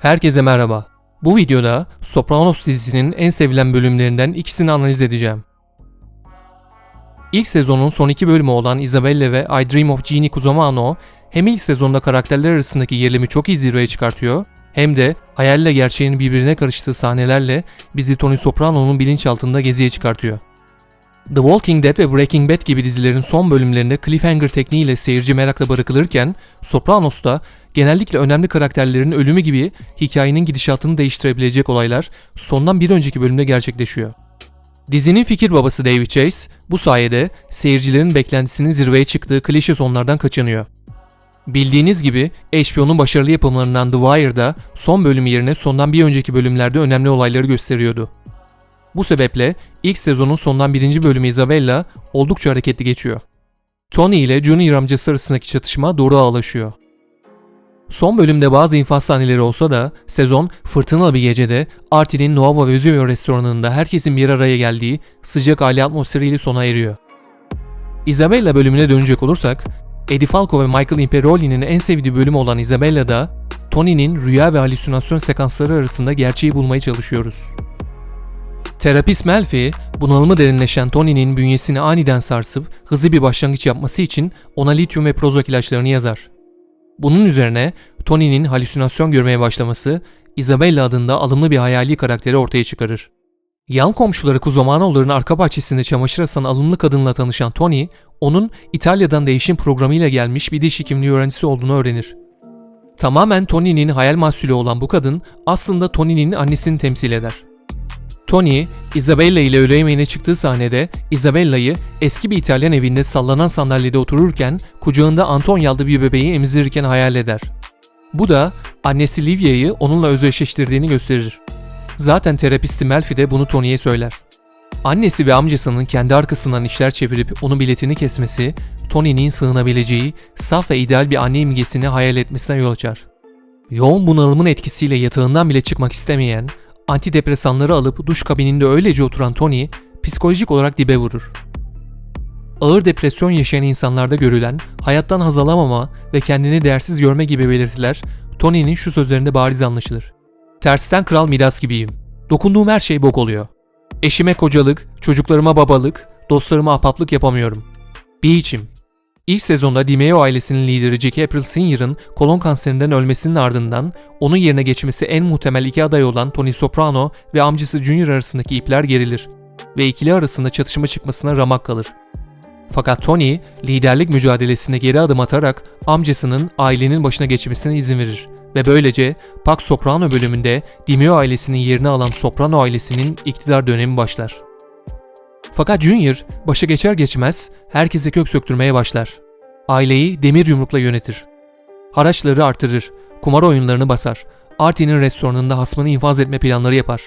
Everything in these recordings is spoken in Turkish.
Herkese merhaba. Bu videoda Sopranos dizisinin en sevilen bölümlerinden ikisini analiz edeceğim. İlk sezonun son iki bölümü olan Isabella ve I Dream of Jeannie Cusamano hem ilk sezonda karakterler arasındaki gerilimi çok iyi zirveye çıkartıyor hem de hayalle gerçeğin birbirine karıştığı sahnelerle bizi Tony Soprano'nun bilinçaltında geziye çıkartıyor. The Walking Dead ve Breaking Bad gibi dizilerin son bölümlerinde cliffhanger tekniğiyle seyirci merakla bırakılırken Sopranos'ta genellikle önemli karakterlerin ölümü gibi hikayenin gidişatını değiştirebilecek olaylar sondan bir önceki bölümde gerçekleşiyor. Dizinin fikir babası David Chase bu sayede seyircilerin beklentisinin zirveye çıktığı klişe sonlardan kaçınıyor. Bildiğiniz gibi HBO'nun başarılı yapımlarından The Wire'da son bölüm yerine sondan bir önceki bölümlerde önemli olayları gösteriyordu. Bu sebeple ilk sezonun sondan birinci bölümü Isabella oldukça hareketli geçiyor. Tony ile Junior amcası arasındaki çatışma doğru ağlaşıyor. Son bölümde bazı infaz sahneleri olsa da sezon fırtınalı bir gecede Artie'nin Nuovo Vesuvio restoranında herkesin bir araya geldiği sıcak aile atmosferiyle sona eriyor. Isabella bölümüne dönecek olursak, Eddie Falco ve Michael Imperioli'nin en sevdiği bölüm olan Isabella'da Tony'nin rüya ve halüsinasyon sekansları arasında gerçeği bulmaya çalışıyoruz. Terapist Melfi, bunalımı derinleşen Tony'nin bünyesini aniden sarsıp hızlı bir başlangıç yapması için ona lityum ve Prozac ilaçlarını yazar. Bunun üzerine Tony'nin halüsinasyon görmeye başlaması, Isabella adında alımlı bir hayali karakteri ortaya çıkarır. Yan komşuları Kuzomanoğulların arka bahçesinde çamaşır asan alımlı kadınla tanışan Tony, onun İtalya'dan değişim programıyla gelmiş bir diş hekimliği öğrencisi olduğunu öğrenir. Tamamen Tony'nin hayal mahsulü olan bu kadın aslında Tony'nin annesini temsil eder. Tony, Isabella ile öğle yemeğine çıktığı sahnede Isabella'yı eski bir İtalyan evinde sallanan sandalyede otururken kucağında Antonio adlı bir bebeği emzirirken hayal eder. Bu da annesi Livia'yı onunla özdeşleştirdiğini gösterir. Zaten terapisti Melfi de bunu Tony'ye söyler. Annesi ve amcasının kendi arkasından işler çevirip onun biletini kesmesi, Tony'nin sığınabileceği saf ve ideal bir anne imgesini hayal etmesine yol açar. Yoğun bunalımın etkisiyle yatağından bile çıkmak istemeyen, antidepresanları alıp duş kabininde öylece oturan Tony, psikolojik olarak dibe vurur. Ağır depresyon yaşayan insanlarda görülen hayattan haz alamama ve kendini değersiz görme gibi belirtiler Tony'nin şu sözlerinde bariz anlaşılır. Tersten kral Midas gibiyim. Dokunduğum her şey bok oluyor. Eşime kocalık, çocuklarıma babalık, dostlarıma ahbaplık yapamıyorum. Bir içim. İlk sezonda DiMeo ailesinin lideri Jackie April Sr.'ın kolon kanserinden ölmesinin ardından onun yerine geçmesi en muhtemel iki aday olan Tony Soprano ve amcası Junior arasındaki ipler gerilir ve ikili arasında çatışma çıkmasına ramak kalır. Fakat Tony liderlik mücadelesinde geri adım atarak amcasının ailenin başına geçmesine izin verir ve böylece Pax Soprano bölümünde DiMeo ailesinin yerini alan Soprano ailesinin iktidar dönemi başlar. Fakat Junior başa geçer geçmez herkese kök söktürmeye başlar. Aileyi demir yumrukla yönetir. Haraçları artırır, kumar oyunlarını basar, Artie'nin restoranında hasmını infaz etme planları yapar.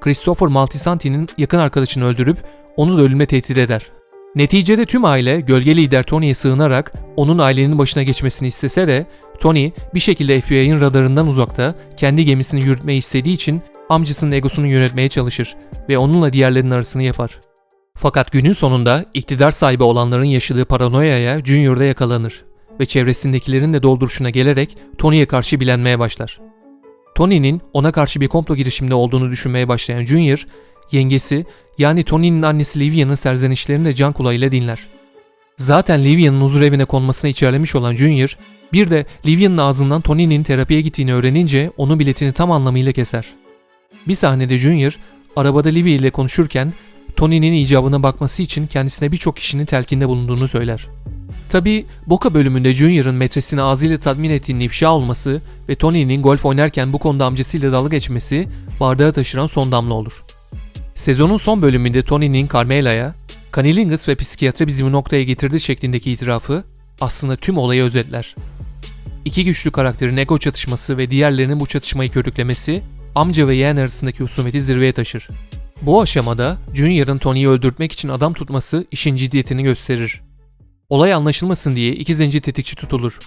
Christopher Maltisanti'nin yakın arkadaşını öldürüp onu da ölüme tehdit eder. Neticede tüm aile gölge lider Tony'ye sığınarak onun ailenin başına geçmesini istese de Tony bir şekilde FBI'nin radarından uzakta kendi gemisini yürütmeyi istediği için amcasının egosunu yönetmeye çalışır ve onunla diğerlerinin arasını yapar. Fakat günün sonunda iktidar sahibi olanların yaşadığı paranoyaya Junior'da yakalanır ve çevresindekilerin de dolduruşuna gelerek Tony'ye karşı bilenmeye başlar. Tony'nin ona karşı bir komplo girişiminde olduğunu düşünmeye başlayan Junior, yengesi yani Tony'nin annesi Livia'nın serzenişlerini de can kulağıyla dinler. Zaten Livia'nın huzur evine konmasına içerlemiş olan Junior, bir de Livia'nın ağzından Tony'nin terapiye gittiğini öğrenince onun biletini tam anlamıyla keser. Bir sahnede Junior, arabada Livia ile konuşurken Tony'nin icabına bakması için kendisine birçok kişinin telkinde bulunduğunu söyler. Tabi Boca bölümünde Junior'ın metresini ağzıyla tatmin ettiğinin ifşa olması ve Tony'nin golf oynarken bu konuda amcasıyla dalga geçmesi bardağı taşıran son damla olur. Sezonun son bölümünde Tony'nin Carmela'ya, Cunnilingus ve psikiyatri bizi bu noktaya getirdi şeklindeki itirafı aslında tüm olayı özetler. İki güçlü karakterin ego çatışması ve diğerlerinin bu çatışmayı körüklemesi amca ve yeğen arasındaki husumeti zirveye taşır. Bu aşamada Junior'ın Tony'yi öldürtmek için adam tutması işin ciddiyetini gösterir. Olay anlaşılmasın diye iki zenci tetikçi tutulur.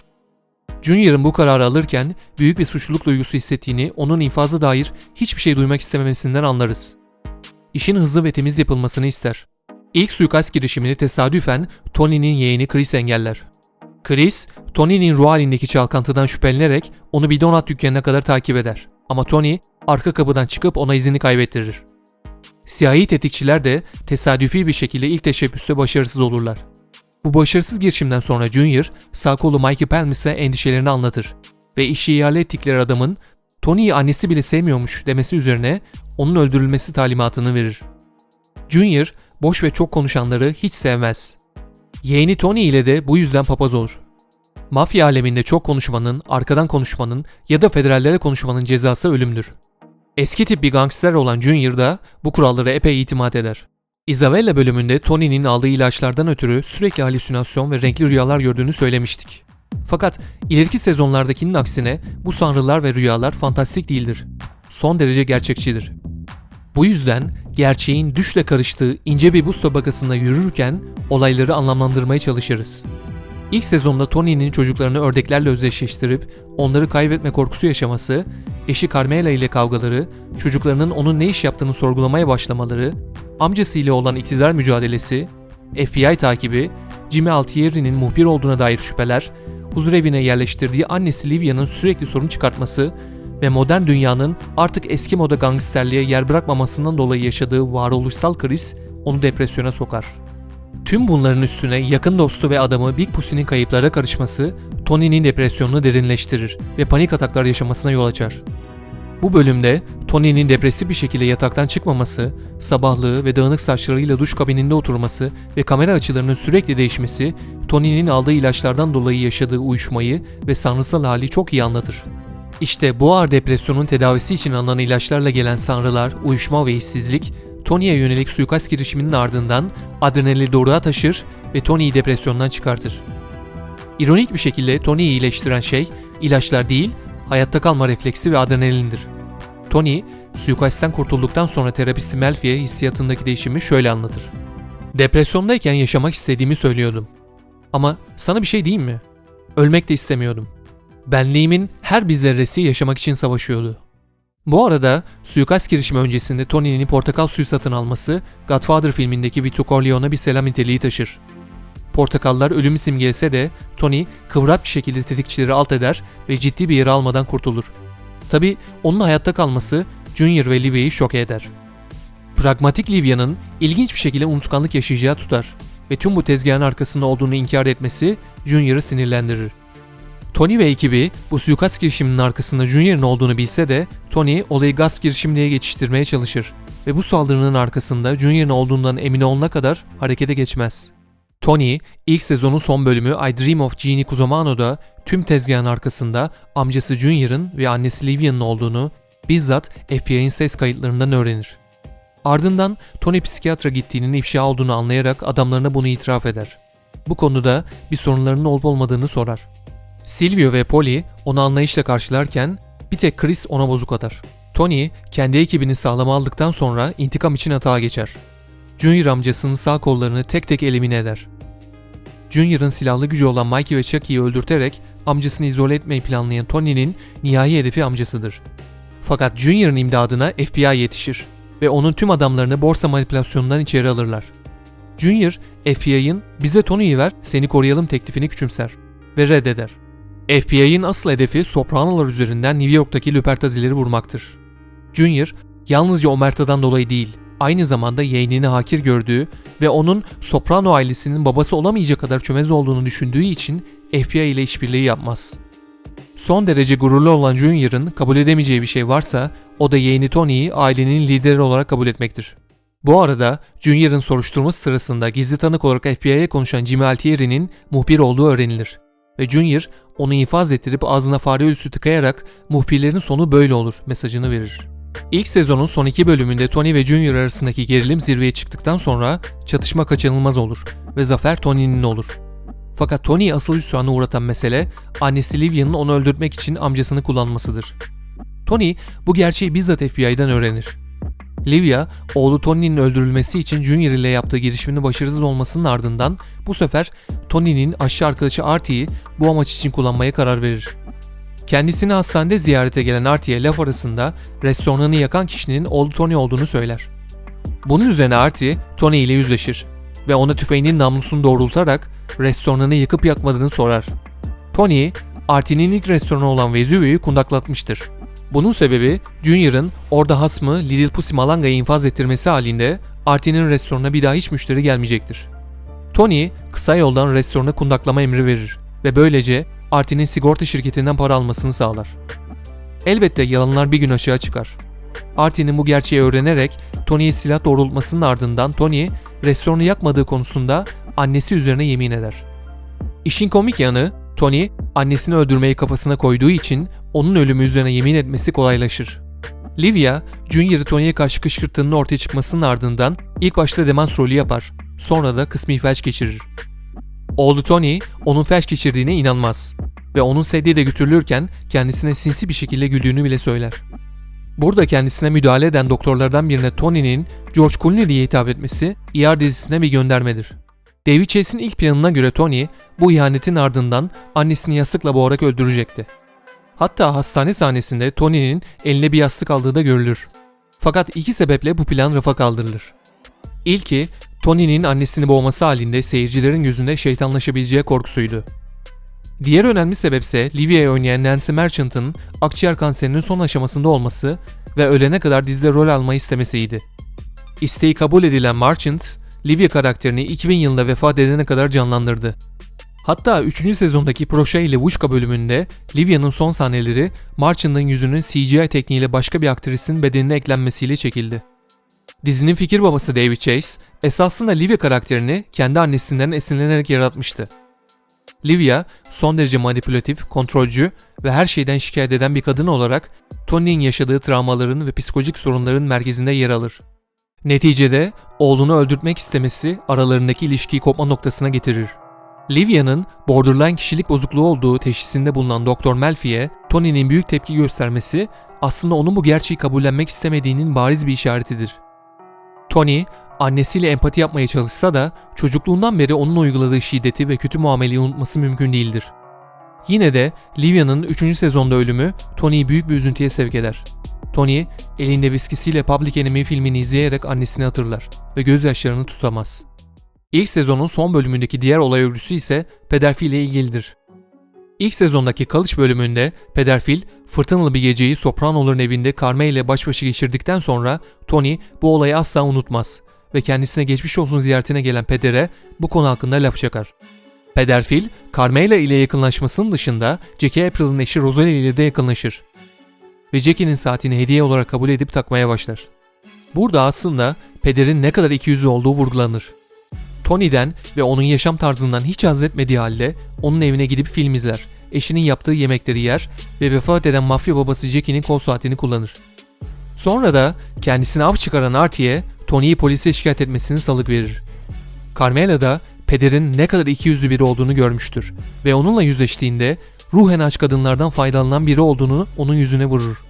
Junior'ın bu kararı alırken büyük bir suçluluk duygusu hissettiğini onun infazı dair hiçbir şey duymak istememesinden anlarız. İşin hızlı ve temiz yapılmasını ister. İlk suikast girişimini tesadüfen Tony'nin yeğeni Chris engeller. Chris, Tony'nin ruh halindeki çalkantıdan şüphelenerek onu bir donat dükkanına kadar takip eder. Ama Tony arka kapıdan çıkıp ona izini kaybettirir. Siyahi tetikçiler de tesadüfi bir şekilde ilk teşebbüste başarısız olurlar. Bu başarısız girişimden sonra Junior, sağ kolu Mikey Pelmis'e endişelerini anlatır ve işi ihale ettikleri adamın Tony'yi annesi bile sevmiyormuş demesi üzerine onun öldürülmesi talimatını verir. Junior, boş ve çok konuşanları hiç sevmez. Yeğeni Tony ile de bu yüzden papaz olur. Mafya aleminde çok konuşmanın, arkadan konuşmanın ya da federallere konuşmanın cezası ölümdür. Eski tip bir gangster olan Junior da bu kurallara epey itimat eder. Isabella bölümünde Tony'nin aldığı ilaçlardan ötürü sürekli halüsinasyon ve renkli rüyalar gördüğünü söylemiştik. Fakat ileriki sezonlardakinin aksine bu sanrılar ve rüyalar fantastik değildir. Son derece gerçekçidir. Bu yüzden gerçeğin düşle karıştığı ince bir buz tabakasında yürürken olayları anlamlandırmaya çalışırız. İlk sezonda Tony'nin çocuklarını ördeklerle özdeşleştirip onları kaybetme korkusu yaşaması, eşi Carmela ile kavgaları, çocuklarının onun ne iş yaptığını sorgulamaya başlamaları, amcasıyla olan iktidar mücadelesi, FBI takibi, Jimmy Altieri'nin muhbir olduğuna dair şüpheler, huzurevine yerleştirdiği annesi Livia'nın sürekli sorun çıkartması ve modern dünyanın artık eski moda gangsterliğe yer bırakmamasından dolayı yaşadığı varoluşsal kriz onu depresyona sokar. Tüm bunların üstüne yakın dostu ve adamı Big Pussy'nin kayıplara karışması Tony'nin depresyonunu derinleştirir ve panik ataklar yaşamasına yol açar. Bu bölümde Tony'nin depresif bir şekilde yataktan çıkmaması, sabahlığı ve dağınık saçlarıyla duş kabininde oturması ve kamera açılarının sürekli değişmesi, Tony'nin aldığı ilaçlardan dolayı yaşadığı uyuşmayı ve sanrısal hali çok iyi anlatır. İşte bu ağır depresyonun tedavisi için alınan ilaçlarla gelen sanrılar, uyuşma ve işsizlik, Tony'ye yönelik suikast girişiminin ardından adrenali doğruğa taşır ve Tony'yi depresyondan çıkartır. İronik bir şekilde Tony'yi iyileştiren şey ilaçlar değil, hayatta kalma refleksi ve adrenalindir. Tony, suikastten kurtulduktan sonra terapisti Melfi'ye hissiyatındaki değişimi şöyle anlatır. Depresyondayken yaşamak istediğimi söylüyordum. Ama sana bir şey diyeyim mi? Ölmek de istemiyordum. Benliğimin her bir zerresi yaşamak için savaşıyordu. Bu arada suikast girişimi öncesinde Tony'nin portakal suyu satın alması Godfather filmindeki Vito Corleone'a bir selam niteliği taşır. Portakallar ölümü simgelese de Tony kıvrak bir şekilde tetikçileri alt eder ve ciddi bir yara almadan kurtulur. Tabi onun hayatta kalması Junior ve Livia'yı şok eder. Pragmatik Livia'nın ilginç bir şekilde unutkanlık yaşayacağı tutar ve tüm bu tezgahın arkasında olduğunu inkar etmesi Junior'ı sinirlendirir. Tony ve ekibi bu suikast girişiminin arkasında Junior'ın olduğunu bilse de Tony olayı gaz girişimi diye geçiştirmeye çalışır ve bu saldırının arkasında Junior'ın olduğundan emin olana kadar harekete geçmez. Tony, ilk sezonun son bölümü I Dream of Jeannie Cusumano'da tüm tezgahın arkasında amcası Junior'ın ve annesi Livia'nın olduğunu bizzat FBI'nin ses kayıtlarından öğrenir. Ardından Tony psikiyatra gittiğinin ifşa olduğunu anlayarak adamlarına bunu itiraf eder. Bu konuda bir sorunlarının olup olmadığını sorar. Silvio ve Polly onu anlayışla karşılarken bir tek Chris ona bozuk atar. Tony kendi ekibini sağlama aldıktan sonra intikam için atağa geçer. Junior amcasının sağ kollarını tek tek elimine eder. Junior'ın silahlı gücü olan Mikey ve Chucky'yi öldürterek amcasını izole etmeyi planlayan Tony'nin nihai hedefi amcasıdır. Fakat Junior'ın imdadına FBI yetişir ve onun tüm adamlarını borsa manipülasyonundan içeri alırlar. Junior, FBI'ın bize Tony'yi ver seni koruyalım teklifini küçümser ve reddeder. FBI'ın asıl hedefi Sopranolar üzerinden New York'taki Lupertazileri vurmaktır. Junior, yalnızca Omerta'dan dolayı değil, aynı zamanda yeğenini hakir gördüğü ve onun Soprano ailesinin babası olamayacak kadar çömez olduğunu düşündüğü için FBI ile işbirliği yapmaz. Son derece gururlu olan Junior'ın kabul edemeyeceği bir şey varsa o da yeğeni Tony'yi ailenin lideri olarak kabul etmektir. Bu arada Junior'ın soruşturması sırasında gizli tanık olarak FBI'ye konuşan Jimmy Altieri'nin muhbir olduğu öğrenilir ve Junior onu infaz ettirip ağzına fare ölüsü tıkayarak muhbirlerin sonu böyle olur mesajını verir. İlk sezonun son iki bölümünde Tony ve Junior arasındaki gerilim zirveye çıktıktan sonra çatışma kaçınılmaz olur ve zafer Tony'nin olur. Fakat Tony'yi asıl hüsrana uğratan mesele annesi Livia'nın onu öldürtmek için amcasını kullanmasıdır. Tony bu gerçeği bizzat FBI'den öğrenir. Livia, oğlu Tony'nin öldürülmesi için Junior ile yaptığı girişiminin başarısız olmasının ardından bu sefer Tony'nin aşçı arkadaşı Artie'yi bu amaç için kullanmaya karar verir. Kendisini hastanede ziyarete gelen Artie'ye laf arasında restoranını yakan kişinin oğlu Tony olduğunu söyler. Bunun üzerine Artie, Tony ile yüzleşir ve ona tüfeğinin namlusunu doğrultarak restoranını yıkıp yakmadığını sorar. Tony, Artie'nin ilk restoranı olan Vesuvio'yu kundaklatmıştır. Bunun sebebi Junior'ın orada hasmı Little Pussy Malanga'yı infaz ettirmesi halinde Artie'nin restoranına bir daha hiç müşteri gelmeyecektir. Tony kısa yoldan restorana kundaklama emri verir ve böylece Artie'nin sigorta şirketinden para almasını sağlar. Elbette yalanlar bir gün aşağı çıkar. Artie'nin bu gerçeği öğrenerek Tony'ye silah doğrultmasının ardından Tony restoranı yakmadığı konusunda annesi üzerine yemin eder. İşin komik yanı Tony annesini öldürmeyi kafasına koyduğu için onun ölümü üzerine yemin etmesi kolaylaşır. Livia, Junior'ı Tony'ye karşı kışkırttığının ortaya çıkmasının ardından ilk başta demans rolü yapar, sonra da kısmi felç geçirir. Oğlu Tony, onun felç geçirdiğine inanmaz ve onun sedye de götürülürken kendisine sinsi bir şekilde güldüğünü bile söyler. Burada kendisine müdahale eden doktorlardan birine Tony'nin George Clooney diye hitap etmesi ER dizisine bir göndermedir. David Chase'in ilk planına göre Tony, bu ihanetin ardından annesini yastıkla boğarak öldürecekti. Hatta hastane sahnesinde Tony'nin eline bir yastık aldığı da görülür. Fakat iki sebeple bu plan rafa kaldırılır. İlki, Tony'nin annesini boğması halinde seyircilerin gözünde şeytanlaşabileceği korkusuydu. Diğer önemli sebepse Livia'yı oynayan Nancy Merchant'ın akciğer kanserinin son aşamasında olması ve ölene kadar dizide rol almayı istemesiydi. İsteği kabul edilen Merchant, Livia karakterini 2000 yılında vefat edene kadar canlandırdı. Hatta 3. sezondaki Proşe ile Vuşka bölümünde Livia'nın son sahneleri Marchant'ın yüzünün CGI tekniğiyle başka bir aktrisin bedenine eklenmesiyle çekildi. Dizinin fikir babası David Chase, esasında Livia karakterini kendi annesinden esinlenerek yaratmıştı. Livia, son derece manipülatif, kontrolcü ve her şeyden şikayet eden bir kadın olarak Tony'nin yaşadığı travmaların ve psikolojik sorunların merkezinde yer alır. Neticede oğlunu öldürtmek istemesi aralarındaki ilişkiyi kopma noktasına getirir. Livia'nın borderline kişilik bozukluğu olduğu teşhisinde bulunan Doktor Melfi'ye Tony'nin büyük tepki göstermesi aslında onun bu gerçeği kabullenmek istemediğinin bariz bir işaretidir. Tony, annesiyle empati yapmaya çalışsa da çocukluğundan beri onun uyguladığı şiddeti ve kötü muameleyi unutması mümkün değildir. Yine de Livia'nın 3. sezonda ölümü Tony'yi büyük bir üzüntüye sevk eder. Tony, elinde viskisiyle Public Enemy filmini izleyerek annesini hatırlar ve gözyaşlarını tutamaz. İlk sezonun son bölümündeki diğer olay örgüsü ise Pederfil ile ilgilidir. İlk sezondaki kalış bölümünde Pederfil, fırtınalı bir geceyi Soprano'ların evinde Carme ile baş başa geçirdikten sonra Tony bu olayı asla unutmaz ve kendisine geçmiş olsun ziyaretine gelen Peder'e bu konu hakkında laf çakar. Pederfil, Carmela ile yakınlaşmasının dışında Jackie April'ın eşi Rosalie ile de yakınlaşır. Ve Jackie'nin saatini hediye olarak kabul edip takmaya başlar. Burada aslında Peder'in ne kadar ikiyüzlü olduğu vurgulanır. Tony'den ve onun yaşam tarzından hiç haz etmediği halde onun evine gidip film izler, eşinin yaptığı yemekleri yer ve vefat eden mafya babası Jackie'nin kol saatini kullanır. Sonra da kendisine av çıkaran Artie'ye Tony'yi polise şikayet etmesini salık verir. Carmela da pederin ne kadar ikiyüzlü biri olduğunu görmüştür ve onunla yüzleştiğinde ruhen aç kadınlardan faydalanan biri olduğunu onun yüzüne vurur.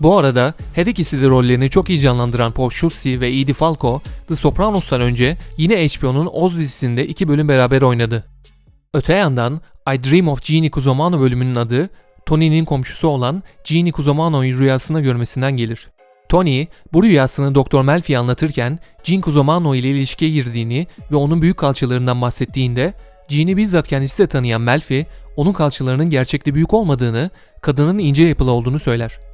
Bu arada her ikisi de rollerini çok iyi canlandıran Paul Schulze ve Edie Falco, The Sopranos'tan önce yine HBO'nun Oz dizisinde iki bölüm beraber oynadı. Öte yandan I Dream of Jeannie Cusumano bölümünün adı Tony'nin komşusu olan Jeannie Cusumano'yu rüyasında görmesinden gelir. Tony, bu rüyasını Dr. Melfi'ye anlatırken Jean Cusumano ile ilişkiye girdiğini ve onun büyük kalçalarından bahsettiğinde Jean'i bizzat kendisi de tanıyan Melfi, onun kalçalarının gerçekte büyük olmadığını, kadının ince yapılı olduğunu söyler.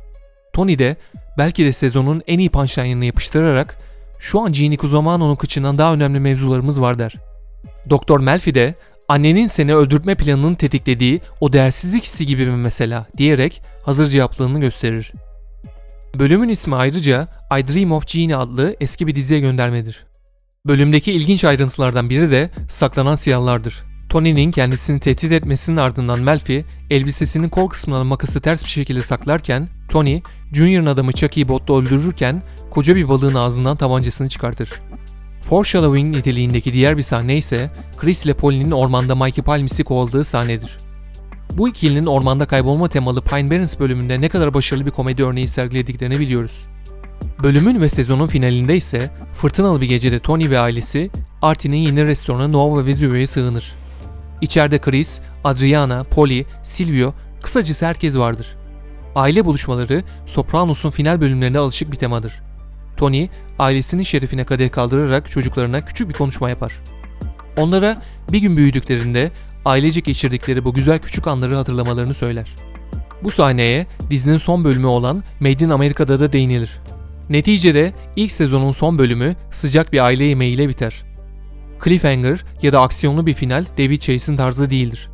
Tony de belki de sezonun en iyi punchline'ını yapıştırarak şu an Jeannie Cusumano'nun kıçından daha önemli mevzularımız var der. Doktor Melfi de annenin seni öldürtme planının tetiklediği o değersizlik hissi gibi mi mesela diyerek hazır cevaplığını gösterir. Bölümün ismi ayrıca I Dream of Jeannie adlı eski bir diziye göndermedir. Bölümdeki ilginç ayrıntılardan biri de saklanan siyahlardır. Tony'nin kendisini tehdit etmesinin ardından Melfi, elbisesinin kol kısmına makası ters bir şekilde saklarken, Tony, Junior'ın adamı Chucky'yi botta öldürürken koca bir balığın ağzından tabancasını çıkartır. Foreshadowing niteliğindeki diğer bir sahne ise Chris ile Polly'nin ormanda Mikey Palmis'i kovaladığı sahnedir. Bu ikilinin ormanda kaybolma temalı Pine Barrens bölümünde ne kadar başarılı bir komedi örneği sergilediklerini biliyoruz. Bölümün ve sezonun finalinde ise fırtınalı bir gecede Tony ve ailesi Artie'nin yeni restoranı Nova Vesuvio'ya sığınır. İçeride Chris, Adriana, Polly, Silvio, kısacası herkes vardır. Aile buluşmaları Sopranos'un final bölümlerine alışık bir temadır. Tony, ailesinin şerefine kadeh kaldırarak çocuklarına küçük bir konuşma yapar. Onlara bir gün büyüdüklerinde ailecek geçirdikleri bu güzel küçük anları hatırlamalarını söyler. Bu sahneye dizinin son bölümü olan Made in America'da da değinilir. Neticede ilk sezonun son bölümü sıcak bir aile yemeğiyle biter. Cliffhanger ya da aksiyonlu bir final David Chase'in tarzı değildir.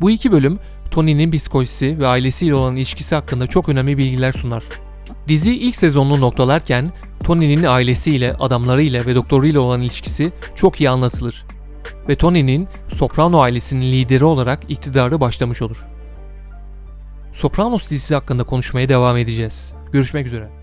Bu iki bölüm Tony'nin psikolojisi ve ailesiyle olan ilişkisi hakkında çok önemli bilgiler sunar. Dizi ilk sezonunu noktalarken Tony'nin ailesiyle, adamlarıyla ve doktoruyla olan ilişkisi çok iyi anlatılır. Ve Tony'nin Soprano ailesinin lideri olarak iktidarı başlamış olur. Sopranos dizisi hakkında konuşmaya devam edeceğiz. Görüşmek üzere.